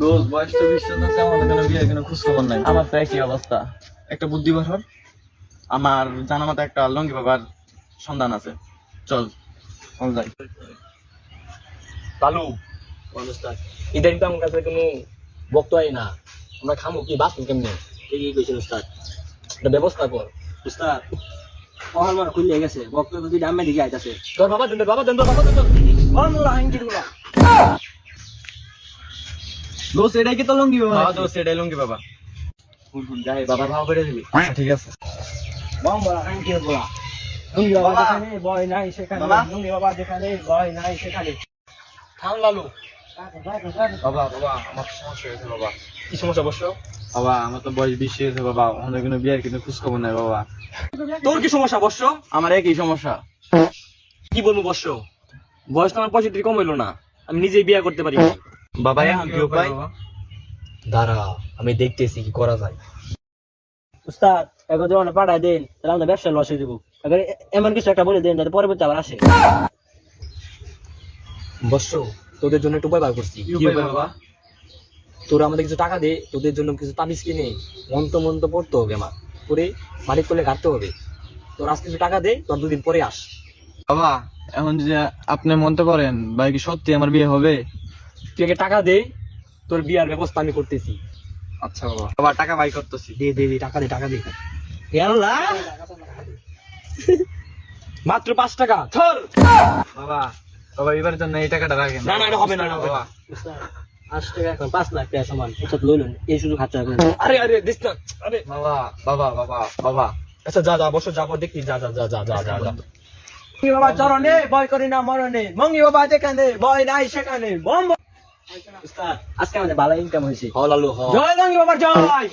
দোষ বয়স তো বিশ আছে আমাদের কোনো বিয়ের কোনো খোঁজ খবর নাই। আমার তো একই অবস্থা। একটা বুদ্ধি বছর আমার জানা মতো একটা লঙ্গি বাবার সন্ধান আছে। চল চল যাই। অনুষ্ঠান ইদানিং তো আমার কাছে কোনো বক্ত হয় না। আমরা খামো কি বাঁচবো কেমনে? ঠিকই কইছেন উস্তাদ একটা ব্যবস্থা কর। উস্তাদ অহল মার খুললে গেছে। বক্ত দুইটা আমি দিকে আইতাছে। তোর বাবা দেন বাবা দেন বাবা দেন। দোষ এটাই কি তো লঙ্গি হ্যাঁ দোস্ত এটাই লঙ্গি বাবা। যাই বাবা ভাও করে দিবি। ঠিক আছে। বম্বলা হাঙ্কিরগুলা নুঙ্গি বাবা যেখানে বয় নাই সেখানে। বাবা? নুঙ্গি বাবা যেখানে বয় নাই সেখানে। থাম লালু। বাবা বাবা আমার সমস্যা হয়েছে বাবা। কি সমস্যা বসো? বাবা আমার তো বয়স বেশি হয়েছে বাবা। আমাদের কোনো বিয়ের কিন্তু খোঁজ খবর নাই বাবা। তোর কি সমস্যা বর্ষ আমার একই সমস্যা। কি বলব বর্ষ বয়স তো আমার পঁয়ষট্টি কম হইল না। আমি নিজেই বিয়ে করতে পারি। বাবা এখন কি উপায় দাঁড়া আমি দেখতেছি কি করা যায়। উস্তাদ এখন যখন পাঠায় দেন তাহলে আমাদের ব্যবসা লস হয়ে যাব। এবার এমন কিছু একটা বলে দেন যাতে পরবর্তী আবার আসে। তোদের জন্য একটু উপায় বার করছি। কি উপায় বাবা? তোরা আমাদের কিছু টাকা দে তোদের জন্য কিছু তাবিজ কিনে মন্ত্র মন্ত্র পড়তে হবে আমার। করে মাটির তলে কাটতে হবে। তোর আজ কিছু টাকা দে তোর দুদিন পরে আস। বাবা এখন যে আপনি মনতে করেন ভাই কি সত্যি আমার বিয়ে হবে? তুই আগে টাকা দে তোর বিয়ার ব্যবস্থা আমি করতেছি। আচ্ছা বাবা। বাবা টাকা বাই করতেছি। দে দে দে টাকা দে টাকা দে। আল্লাহ! মাত্র পাঁচ টাকা ধর! বাবা বাবা এবার জন্য এই টাকাটা রাখেন। না, না, এটা হবে না, না। বাবা। উস্তাদ টাকা এখন পাঁচ লাখ টাকা সমান। উস্তাদ লইলেন এই সুযোগ হাত চাকা আরে আরে দিস না আরে। বাবা বাবা বাবা বাবা। আচ্ছা যা যা বসো যা পর দেখি যা যা যা যা যা যা যা। বাবা চরণে বয় করি না মরণে। মঙ্গি বাবা যেখানে বয় নাই সেখানে। বম আজকে আমাদের ভালো ইনকাম হয়েছে। জয় জয়!